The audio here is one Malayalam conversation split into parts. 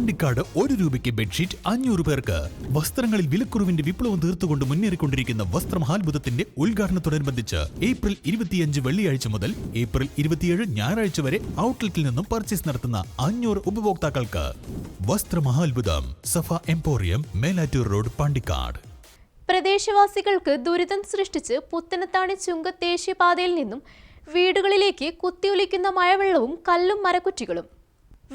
പാണ്ടിക്കാട് ഒരു രൂപയ്ക്ക് ബെഡ്ഷീറ്റ് അഞ്ഞൂറ് പേർക്ക്. വസ്ത്രങ്ങളിൽ വിലക്കുറവിന്റെ വിപ്ലവം തീർത്തുകൊണ്ട് മുന്നേറിക്കൊണ്ടിരിക്കുന്ന വസ്ത്രമഹാത്ഭുതത്തിന്റെ ഉദ്ഘാടനത്തോടനുബന്ധിച്ച് ഏപ്രിൽ ഇരുപത്തിയഞ്ച് വെള്ളിയാഴ്ച മുതൽ ഏപ്രിൽ ഇരുപത്തിയേഴ് ഞായറാഴ്ച വരെ ഔട്ട്ലെറ്റിൽ നിന്നും പർച്ചേസ് നടത്തുന്ന അഞ്ഞൂറ് ഉപഭോക്താക്കൾക്ക്. വസ്ത്രമഹാത്ഭുതം സഫ എംപോറിയം മേലാറ്റൂർ റോഡ് പാണ്ടിക്കാട്. പ്രദേശവാസികൾക്ക് ദുരിതം സൃഷ്ടിച്ച് പുത്തനത്താണി ചുങ്ക ദേശീയപാതയിൽ നിന്നും വീടുകളിലേക്ക് കുത്തിയൊലിക്കുന്ന മഴവെള്ളവും കല്ലും മരക്കുറ്റികളും.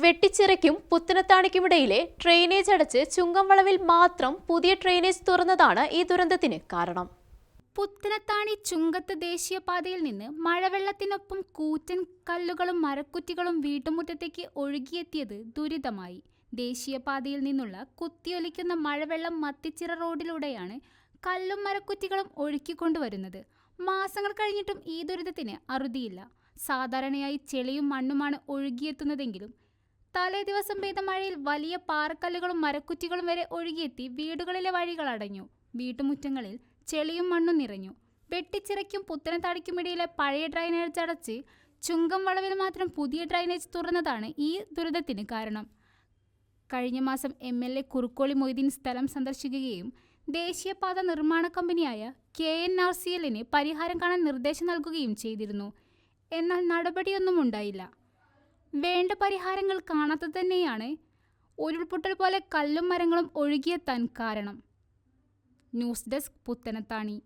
വെട്ടിച്ചിറയ്ക്കും പുത്തനത്താണിക്കുമിടയിലെ ഡ്രെയിനേജ് അടച്ച് ചുങ്കം വളവിൽ മാത്രം പുതിയ ഡ്രെയിനേജ് തുറന്നതാണ് ഈ ദുരന്തത്തിന് കാരണം. പുത്തനത്താണി ചുങ്കത്ത് ദേശീയപാതയിൽ നിന്ന് മഴവെള്ളത്തിനൊപ്പം കൂറ്റൻ കല്ലുകളും മരക്കുറ്റികളും വീട്ടുമുറ്റത്തേക്ക് ഒഴുകിയെത്തിയത് ദുരിതമായി. ദേശീയപാതയിൽ നിന്നുള്ള കുത്തിയൊലിക്കുന്ന മഴവെള്ളം മത്തിച്ചിറ റോഡിലൂടെയാണ് കല്ലും മരക്കുറ്റികളും ഒഴുക്കിക്കൊണ്ടുവരുന്നത്. മാസങ്ങൾ കഴിഞ്ഞിട്ടും ഈ ദുരിതത്തിന് അറുതിയില്ല. സാധാരണയായി ചെളിയും മണ്ണുമാണ് ഒഴുകിയെത്തുന്നതെങ്കിലും തലേ ദിവസം പെയ്ത മഴയിൽ വലിയ പാറക്കല്ലുകളും മരക്കുറ്റികളും വരെ ഒഴുകിയെത്തി വീടുകളിലെ വഴികൾ അടഞ്ഞു. വീട്ടുമുറ്റങ്ങളിൽ ചെളിയും മണ്ണും നിറഞ്ഞു. വെട്ടിച്ചിറയ്ക്കും പുത്തനത്താടിക്കുമിടയിലെ പഴയ ഡ്രൈനേജ് അടച്ച് ചുങ്കം വളവിൽ മാത്രം പുതിയ ഡ്രൈനേജ് തുറന്നതാണ് ഈ ദുരിതത്തിന് കാരണം. കഴിഞ്ഞ മാസം M L A Kurukkoli Moideen സ്ഥലം സന്ദർശിക്കുകയും ദേശീയപാത നിർമ്മാണ കമ്പനിയായ കെ എൻ ആർ സി എല്ലിന് പരിഹാരം കാണാൻ നിർദ്ദേശം നൽകുകയും ചെയ്തിരുന്നു. എന്നാൽ നടപടിയൊന്നും ഉണ്ടായില്ല. വേണ്ട പരിഹാരങ്ങൾ കാണാത്തത് തന്നെയാണ് ഉരുൾപൊട്ടൽ പോലെ കല്ലും മരങ്ങളും ഒഴുകിയെത്താൻ കാരണം. News desk Puthanathani.